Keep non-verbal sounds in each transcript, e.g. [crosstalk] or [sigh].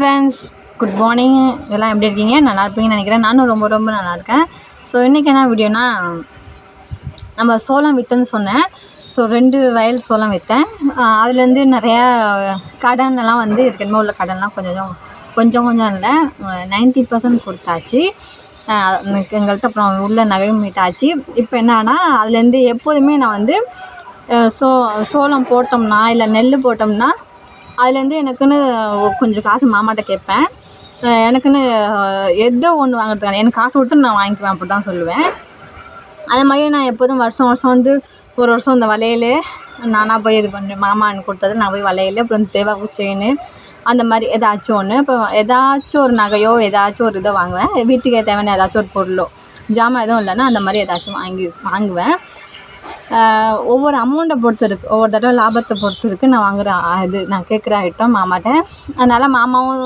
Friends good morning எல்லாம் எப்படி இருக்கீங்க? நல்லா இருப்பீங்கன்னு நினைக்கிறேன். நானும் ரொம்ப ரொம்ப நல்லா இருக்கேன். ஸோ இன்றைக்கி என்ன வீடியோனா நம்ம சோளம் விற்றுன்னு சொன்னேன். ஸோ ரெண்டு வயல் சோளம் விற்றேன் அதுலேருந்து நிறையா கடன் எல்லாம் வந்து இருக்கணுமோ உள்ள கடன்லாம் கொஞ்சம் கொஞ்சம் கொஞ்சம் இல்லை. நைன்ட்டி பர்சன்ட் கொடுத்தாச்சு. எனக்கு எங்கள்கிட்ட அப்புறம் உள்ள நகையும் மீட்டாச்சு. இப்போ என்னன்னா அதுலேருந்து எப்போதுமே நான் வந்து சோ சோளம் போட்டோம்னா இல்லை நெல் போட்டோம்னா அதுலேருந்து எனக்குன்னு கொஞ்சம் காசு மாமாட்ட கேட்பேன். எனக்குன்னு எதோ ஒன்று வாங்குறதுக்கான எனக்கு காசு கொடுத்து நான் வாங்கிக்குவேன் அப்படி தான் சொல்லுவேன். அது மாதிரி நான் எப்போதும் வருஷம் வருஷம் வந்து ஒரு வருஷம் இந்த வளையல் நானாக போய் இது பண்ணுவேன் மாமா எனக்கு கொடுத்தது நான் போய் வளையல் அப்புறம் தேவாக்கு செயின் அந்த மாதிரி ஏதாச்சும் ஒன்று இப்போ ஏதாச்சும் ஒரு நகையோ ஏதாச்சும் ஒரு இதை வாங்குவேன். வீட்டுக்கு தேவையான ஏதாச்சும் ஒரு பொருளோ ஜாமான் எதுவும் இல்லைன்னா அந்த மாதிரி ஏதாச்சும் வாங்கி வாங்குவேன். ஒவ்வொரு அமௌண்ட்டை பொறுத்து இருக்குது ஒவ்வொரு தடவை லாபத்தை பொறுத்து இருக்குது நான் வாங்குற இது நான் கேட்குற ஐட்டம் மாமாட்ட. அதனால் மாமாவும்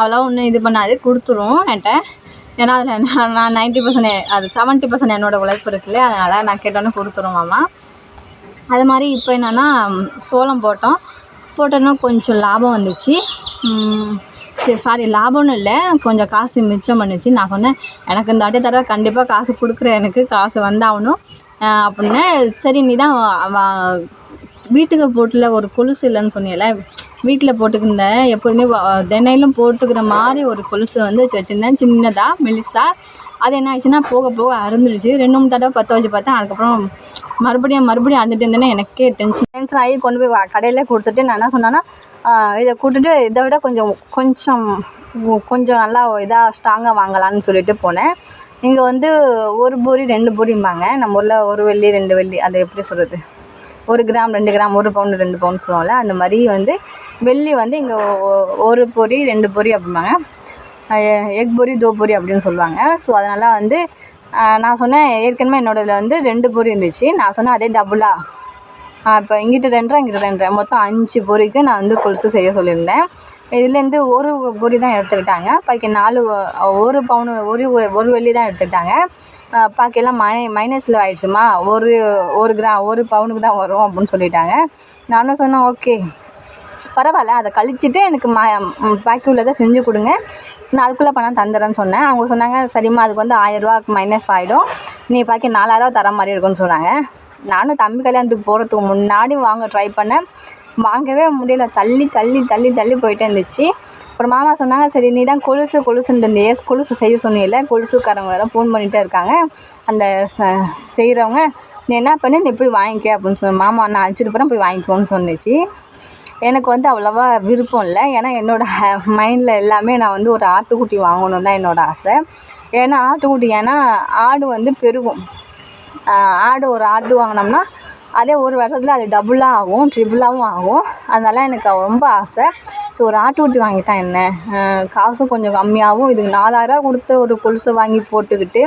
அவ்வளோ ஒன்றும் இது பண்ணாது. கொடுத்துரும் என்கிட்ட. ஏன்னா அதில் நான் நான் நைன்ட்டி பர்சன்ட் அது செவன்ட்டி பர்சன்ட் என்னோடய உழைப்பு இருக்குல்ல அதனால் நான் கேட்டோன்னே கொடுத்துரும் மாமா. அது மாதிரி இப்போ என்னென்னா சோளம் போட்டோம். போட்டோன்னா கொஞ்சம் லாபம் வந்துச்சு. சரி சாரி லாபம்னு இல்லை. கொஞ்சம் காசு மிச்சம் பண்ணுச்சு. நான் சொன்னேன் எனக்கு இந்த அட்டை தடவை கண்டிப்பாக காசு கொடுக்குற எனக்கு காசு வந்தாகணும். அப்படின்னே சரி நீ தான் வீட்டுக்கு போட்டுல ஒரு கொலுசு இல்லைன்னு சொன்னியல வீட்டில் போட்டுக்கிருந்த எப்போதுமே தென்னையிலும் தினையிலும் போட்டுக்கிற மாதிரி ஒரு கொலுசு வந்து வச்சு வச்சுருந்தேன். சின்னதாக மெலிசா. அது என்ன ஆச்சுன்னா போக போக அறுந்துடுச்சு. ரெண்டு மூணு தடவை பற்ற வச்சு பார்த்தேன். அதுக்கப்புறம் மறுபடியும் மறுபடியும் அறுந்துட்டு இருந்தேன்னா எனக்கே டென்ஷன் டென்ஷன் ஆகி கொண்டு போய் கடையில் கடையிலே கொடுத்துட்டு நான் என்ன சொன்னேன்னா இதை கூட்டுட்டு இதை விட கொஞ்சம் கொஞ்சம் கொஞ்சம் நல்லா இதாக ஸ்ட்ராங்காக வாங்கலான்னு சொல்லிட்டு போனேன். இங்கே வந்து ஒரு பொரி ரெண்டு பொரிம்பாங்க. நம்ம ஊரில் ஒரு வெள்ளி ரெண்டு வெள்ளி அது எப்படி சொல்கிறது ஒரு கிராம் ரெண்டு கிராம் ஒரு பவுண்டு ரெண்டு பவுண்ட் சொல்லுவோம்ல அந்த மாதிரி வந்து வெள்ளி வந்து இங்கே ஒரு பொரி ரெண்டு பொரி அப்படிம்பாங்க. எக் பொரி தோ பொரி அப்படின்னு சொல்லுவாங்க. ஸோ அதனால் வந்து நான் சொன்னேன் ஏற்கனவே என்னோடதுல வந்து ரெண்டு பொரி இருந்துச்சு. நான் சொன்னேன் அதே டபுளா இப்போ இங்கிட்ட ரெண்டரை இங்கிட்ட ரெண்டரை. மொத்தம் அஞ்சு பொரிக்கு நான் வந்து கொலுசு செய்ய சொல்லியிருந்தேன். இதுலேருந்து ஒரு பொரி தான் எடுத்துக்கிட்டாங்க. பாக்கி நாலு ஒரு பவுனு ஒரு ஒரு வெள்ளி தான் எடுத்துக்கிட்டாங்க. அஹ் பாக்கியெல்லாம் மை மைனஸில் ஆயிடுச்சுமா? ஒரு ஒரு கிரா ஒரு பவுனுக்கு தான் வரும் அப்படின்னு சொல்லிட்டாங்க. நானும் சொன்னேன் ஓகே. பரவாயில்ல அதை கழிச்சிட்டு எனக்கு ம பாக்கி உள்ளதை செஞ்சு கொடுங்க. நான் அதுக்குள்ளே பணம் தந்துடுறேன்னு சொன்னேன். அவங்க சொன்னாங்க சரிம்மா அதுக்கு வந்து ஆயிரரூவா மைனஸ் ஆகிடும் நீ பாக்கி நாலாயிரம் தர மாதிரி இருக்கும்னு சொன்னாங்க. நானும் தம்பி கல்யாணத்துக்கு போகிறதுக்கு முன்னாடி வாங்க ட்ரை பண்ணேன். வாங்கவே முடியல. தள்ளி தள்ளி தள்ளி தள்ளி போயிட்டே இருந்துச்சு. அப்புறம் மாமா சொன்னாங்க சரி நீ தான் கொலுசு கொலுசுன்னு இருந்தியே கொலுசு செய்ய சொன்னீல்ல கொலுசுக்காரங்க வேறு ஃபோன் பண்ணிகிட்டே இருக்காங்க. அந்த செய்கிறவங்க நீ என்ன பண்ணு? நீ போய் வாங்கிக்க அப்படின்னு சொன்ன மாமா நான் அழைச்சிட்டு போகிறேன் போய் வாங்கிக்கோன்னு சொன்னிச்சு. எனக்கு வந்து அவ்வளோவா விருப்பம் இல்லை. ஏன்னா என்னோடய மைண்டில் [laughs] எல்லாமே நான் வந்து ஒரு ஆட்டுக்குட்டி வாங்கணும் தான் என்னோடய ஆசை. ஏன்னா ஆட்டுக்குட்டி ஏன்னா ஆடு வந்து பெருகும். ஆடு ஒரு ஆடு வாங்கினோம்னா அதே ஒரு வருஷத்தில் அது டபுளாக ஆகும் ட்ரிபிளாகவும் ஆகும். அதனால் எனக்கு ரொம்ப ஆசை. ஸோ ஒரு ஆட்டுக்குட்டி வாங்கிட்டா என்ன? காசும் கொஞ்சம் கம்மியாகவும் இதுக்கு நாலாயிரரூவா கொடுத்து ஒரு கொலுசு வாங்கி போட்டுக்கிட்டு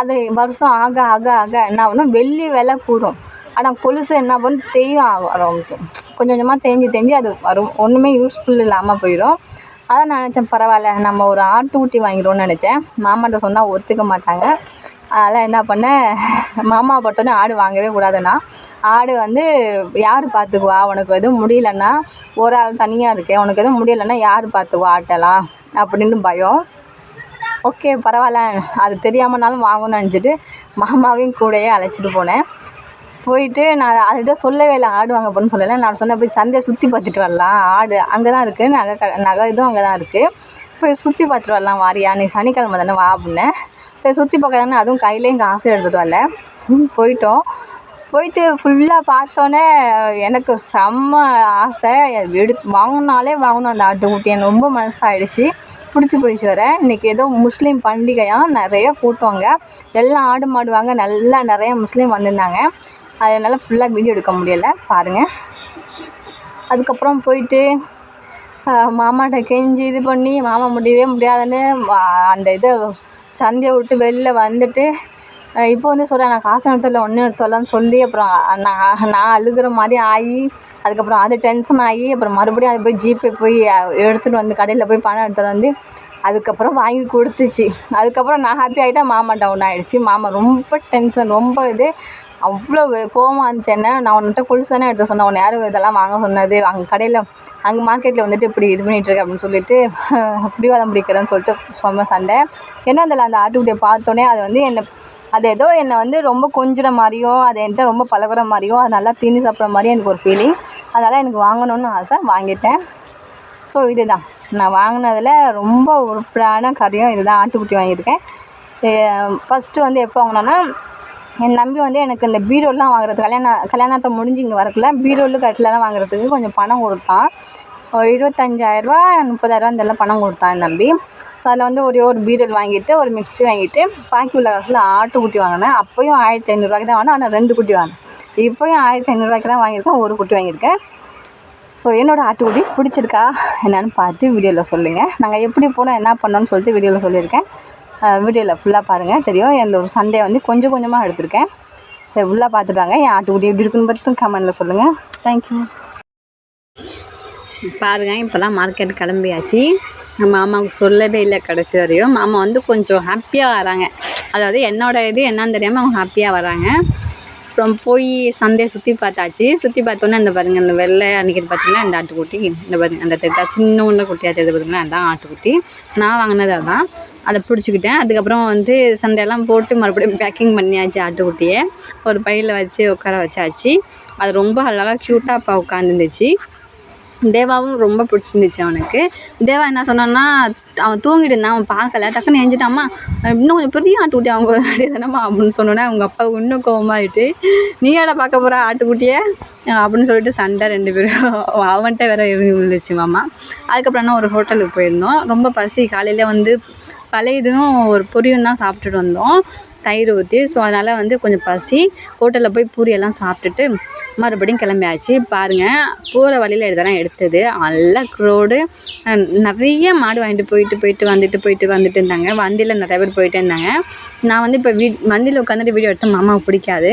அது வருஷம் ஆக ஆக ஆக என்ன ஆகணும் வெள்ளி விலை கூடும். ஆனால் கொலுசு என்ன பண்ணும் தேயும் ஆகும் கொஞ்சம் கொஞ்சமாக தேஞ்சு தேஞ்சு அது வரும். ஒன்றுமே யூஸ்ஃபுல் இல்லாமல் போயிடும் அதான் நான் நினச்சேன் பரவாயில்ல. நம்ம ஒரு ஆட்டுக்குட்டி வாங்கிடுவோம்னு நினச்சேன். மாமாட்ட சொன்னால் ஒத்துக்க மாட்டாங்க. அதனால் என்ன பண்ணேன் மாமா பார்த்தோன்னே ஆடு வாங்கவே கூடாதுண்ணா ஆடு வந்து யார் பார்த்துக்குவா உனக்கு எதுவும் முடியலன்னா ஒரு ஆள் தனியாக இருக்கே உனக்கு எதுவும் முடியலன்னா யார் பார்த்துக்குவா ஆட்டெல்லாம்? அப்படின்னு பயம். ஓகே பரவாயில்ல. அது தெரியாமனாலும் வாங்கணும்னு நினச்சிட்டு மாமாவையும் கூடயே அழைச்சிட்டு போனேன். போயிட்டு நான் அதுகிட்ட சொல்லவே இல்லை ஆடு வாங்க போகணும்னு சொல்லலை. நான் சொன்னேன் போய் சந்தையை சுற்றி பார்த்துட்டு வரலாம். ஆடு அங்கே தான் இருக்குது நகை க நகை இதுவும் அங்கே தான் இருக்குது போய் சுற்றி பார்த்துட்டு வரலாம் வாரியா. நீ சனிக்கிழமை தானே வா அப்படின்னேன். சரி சுற்றி பார்க்க தானே அதுவும் கையிலேயும் காசு எடுத்துகிட்டு வரல. போயிட்டோம். போயிட்டு ஃபுல்லாக பார்த்தோன்னே எனக்கு செம்ம ஆசை. எடுத்து வாங்கினாலே வாங்கணும் அந்த ஆட்டுக்குட்டி எனக்கு ரொம்ப மனசாயிடுச்சு. பிடிச்சி போயிடுச்சு வர இன்றைக்கி ஏதோ முஸ்லீம் பண்டிகையாக நிறைய கூட்டுவாங்க. எல்லாம் ஆடு மாடுவாங்க. நல்லா நிறைய முஸ்லீம் வந்திருந்தாங்க. அதனால் ஃபுல்லாக வீடியோ எடுக்க முடியலை. பாருங்கள் அதுக்கப்புறம் போயிட்டு மாமாட்ட கெஞ்சி இது பண்ணி மாமா முடியவே முடியாதுன்னு வா- அந்த இதை சந்தையை விட்டு வெளில வந்துட்டு இப்போ வந்து சொல்கிறேன் நான் காசு எடுத்துல ஒன்றும் எடுத்துடலான்னு சொல்லி அப்புறம் நான் நான் அழுகிற மாதிரி ஆகி அதுக்கப்புறம் அது டென்ஷன் ஆகி அப்புறம் மறுபடியும் அது போய் ஜிபே போய் எடுத்துகிட்டு வந்து கடையில் போய் பணம் எடுத்துகிட்டு வந்து அதுக்கப்புறம் வாங்கி கொடுத்துச்சு. அதுக்கப்புறம் நான் ஹாப்பி ஆகிட்டேன் மாமா டவுன் ஆகிடுச்சு மாமா ரொம்ப டென்ஷன் ரொம்ப இது. அவ்வளோ கோவமாக இருந்துச்சு என்ன? நான் உன்கிட்ட கொலுசு எடுத்து சொன்னேன் உன்னை யாரும் இதெல்லாம் வாங்க சொன்னது. அங்கே கடையில் அங்கே மார்க்கெட்டில் வந்துட்டு இப்படி இது பண்ணிகிட்ருக்கு அப்படின்னு சொல்லிட்டு [laughs] பிடிவாதம் பிடிக்கிறேன்னு சொல்லிட்டு சொன்ன சண்டை. என்ன அதில் அந்த ஆட்டுக்குட்டியை பார்த்தோன்னே அது வந்து என்னை அது ஏதோ என்னை வந்து ரொம்ப கொஞ்சுற மாதிரியோ அது என்கிட்ட ரொம்ப பழகுற மாதிரியோ அது நல்லா தீனி சாப்பிட்ற மாதிரியும் எனக்கு ஒரு ஃபீலிங் அதனால் எனக்கு வாங்கணும்னு ஆசை வாங்கிட்டேன். ஸோ இதுதான். நான் வாங்கினதில் ரொம்ப உருப்படான காரியம் இதுதான். ஆட்டுக்குட்டி வாங்கியிருக்கேன். ஃபஸ்ட்டு வந்து எப்போ வாங்கினோன்னா என் நம்பி வந்து எனக்கு இந்த பீரோலாம் வாங்குறது கல்யாணம் கல்யாணத்தை முடிஞ்சு இங்கே வரக்குள்ள பீரோலு கட்டிலலாம் வாங்குறதுக்கு கொஞ்சம் பணம் கொடுத்தான். ஒரு இருபத்தஞ்சாயிரரூவா முப்பதாயிரரூவா இதெல்லாம் பணம் கொடுத்தான் என் நம்பி அதில் வந்து ஒரே ஒரு பீரல் வாங்கிட்டு ஒரு மிக்ஸி வாங்கிட்டு பாக்கி உள்ள காசில் ஆட்டுக்குட்டி வாங்கினேன். அப்போயும் ஆயிரத்தி ஐநூறுரூவாய்க்கு தான் வாங்கினேன். ஆனால் ரெண்டு குட்டி வாங்கினேன். இப்போயும் ஆயிரத்தி ஐநூறுரூவாய்க்கு தான் வாங்கியிருக்கேன். ஒரு குட்டி வாங்கியிருக்கேன். ஸோ என்னோடய ஆட்டுக்குட்டி பிடிச்சிருக்கா என்னென்னு பார்த்து வீடியோவில் சொல்லுங்கள் நாங்கள் எப்படி போனோம் என்ன பண்ணோன்னு சொல்லிட்டு வீடியோவில் சொல்லியிருக்கேன். வீடியோவில் ஃபுல்லாக பாருங்கள் தெரியும். இந்த ஒரு சண்டே வந்து கொஞ்சம் கொஞ்சமாக எடுத்திருக்கேன். சரி ஃபுல்லாக பார்த்துட்டாங்க என் ஆட்டுக்குட்டி எப்படி இருக்குன்னு பார்த்து கமெண்டில் சொல்லுங்கள் தேங்க்யூ பாருங்கள் இப்போ தான் மார்க்கெட் கிளம்பியாச்சு. மாமாவுக்கு சொல்லவே இல்லை கடைசி வரையும். மாமா வந்து கொஞ்சம் ஹாப்பியாக வராங்க. அதாவது என்னோட இது என்னன்னு தெரியாமல் அவங்க ஹாப்பியாக வராங்க. அப்புறம் போய் சந்தையை சுற்றி பார்த்தாச்சு. சுற்றி பார்த்தோன்னே அந்த பாருங்கள் அந்த வெள்ளை அன்றைக்கி பார்த்தீங்கன்னா அந்த ஆட்டுக்குட்டி இந்த பாருங்க அந்த தெட்டா சின்ன ஒன்று குட்டியாக தெரியுது பார்த்தீங்கன்னா அதான் ஆட்டுக்குட்டி. நான் வாங்கினது அதான். அதை பிடிச்சிக்கிட்டேன். அதுக்கப்புறம் வந்து சந்தையெல்லாம் போட்டு மறுபடியும் பேக்கிங் பண்ணியாச்சு ஆட்டுக்குட்டியை. ஒரு பையில் வச்சு உட்கார வச்சாச்சு. அது ரொம்ப அழகாக க்யூட்டாக அப்போ உட்காந்துருந்துச்சு தேவாவும் ரொம்ப பிடிச்சிருந்துச்சு அவனுக்கு. தேவா என்ன சொன்னான்னா அவன் தூங்கிட்டு இருந்தான் அவன் பார்க்கல. டக்குன்னு எழுஞ்சிட்டாம்மா இன்னும் கொஞ்சம் பெரிய ஆட்டுக்குட்டி அவங்க அடிதானம்மா அப்படின்னு சொன்னோன்னே அவங்க அப்பா இன்னும் கோவமாயிட்டு நீ ஏடா பார்க்க போகிற ஆட்டுக்குட்டியை அப்படின்னு சொல்லிட்டு சண்டை ரெண்டு பேரும் அவன்கிட்ட வேற இருந்துச்சு மாமா. அதுக்கப்புறம் ஒரு ஹோட்டலுக்கு போயிருந்தோம். ரொம்ப பசி காலையில் வந்து பழைய இதுவும் ஒரு பொரியும் தான் சாப்பிட்டுட்டு வந்தோம். தயிர் ஊற்றி ஸோ அதனால் வந்து கொஞ்சம் பசி. ஹோட்டலில் போய் பூரியெல்லாம் சாப்பிட்டுட்டு மறுபடியும் கிளம்பியாச்சு. பாருங்கள் போகிற வழியில் இதெல்லாம் எடுத்தது. நல்ல க்ரோடு நிறைய மாடு வாங்கிட்டு போயிட்டு போயிட்டு வந்துட்டு போயிட்டு வந்துட்டு இருந்தாங்க. வண்டியில் நிறைய பேர் போயிட்டு இருந்தாங்க. நான் வந்து இப்போ வீ வண்டியில் உட்காந்துட்டு வீடியோ எடுத்த மாமாவுக்கு பிடிக்காது.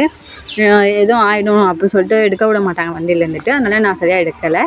எதுவும் ஆகிடும் அப்படின்னு சொல்லிட்டு எடுக்க விட மாட்டாங்க வண்டியில் இருந்துட்டு. அதனால் நான் சரியாக எடுக்கலை.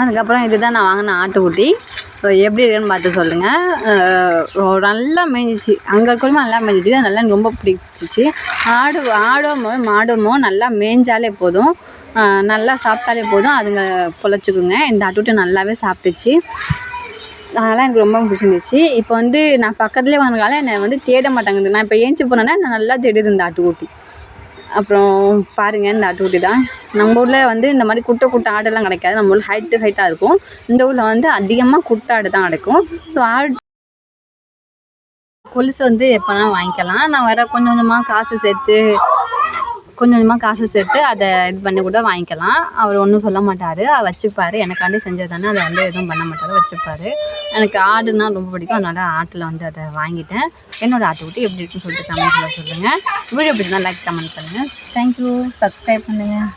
அதுக்கப்புறம் இதுதான் நான் வாங்கின ஆட்டுக்குட்டி. ஸோ எப்படி இருக்குன்னு பார்த்து சொல்லுங்கள் நல்லா மேய்ஞ்சிச்சு அங்கே இருக்கிறவங்க நல்லா மேய்ஞ்சிச்சு அது நல்லா எனக்கு ரொம்ப பிடிச்சிச்சு. ஆடு ஆடமோ மாடுமோ நல்லா மேய்ஞ்சாலே போதும். நல்லா சாப்பிட்டாலே போதும். அதுங்க பொழைச்சிக்குங்க. இந்த ஆட்டுக்குட்டி நல்லாவே சாப்பிட்டுச்சு. அதனால் எனக்கு ரொம்ப பிடிச்சிருந்துச்சு. இப்போ வந்து நான் பக்கத்துலேயே வந்தனால என்னை வந்து தேட மாட்டேங்குது. நான் இப்போ ஏஞ்சி போனேன்னா நான் நல்லா தேடுது இந்த ஆட்டுக்குட்டி. அப்புறம் பாருங்கள் இந்த ஆட்டுக்குட்டி தான். நம்ம ஊரில் வந்து இந்த மாதிரி குட்டை குட்டை ஆடெல்லாம் கிடைக்காது. நம்ம ஊரில் ஹைட்டு ஹைட்டாக இருக்கும். இந்த ஊரில் வந்து அதிகமாக குட்டை ஆடு தான் கிடைக்கும் ஸோ ஆடு கொலுசு வந்து எப்போனா வாங்கிக்கலாம். நான் வேறு கொஞ்சம் கொஞ்சமாக காசு சேர்த்து கொஞ்சம் கொஞ்சமாக காசு சேர்த்து அதை இது பண்ணி கூட வாங்கிக்கலாம். அவர் ஒன்றும் சொல்ல மாட்டார். வச்சுப்பார். எனக்காண்டி செஞ்சது தானே அதை வந்து எதுவும் பண்ண மாட்டார். வச்சுப்பார். எனக்கு ஆடுனா ரொம்ப பிடிக்கும். அதனால் ஆட்டில் வந்து அதை வாங்கிட்டேன். என்னோடய ஆட்டுக்குட்டி எப்படி இருக்குன்னு சொல்லிட்டு கமெண்ட்டில் சொல்லுங்கள் வீடியோ பிடிச்சா லைக் கமெண்ட் பண்ணுங்கள் தேங்க்யூ சப்ஸ்கிரைப் பண்ணுங்கள்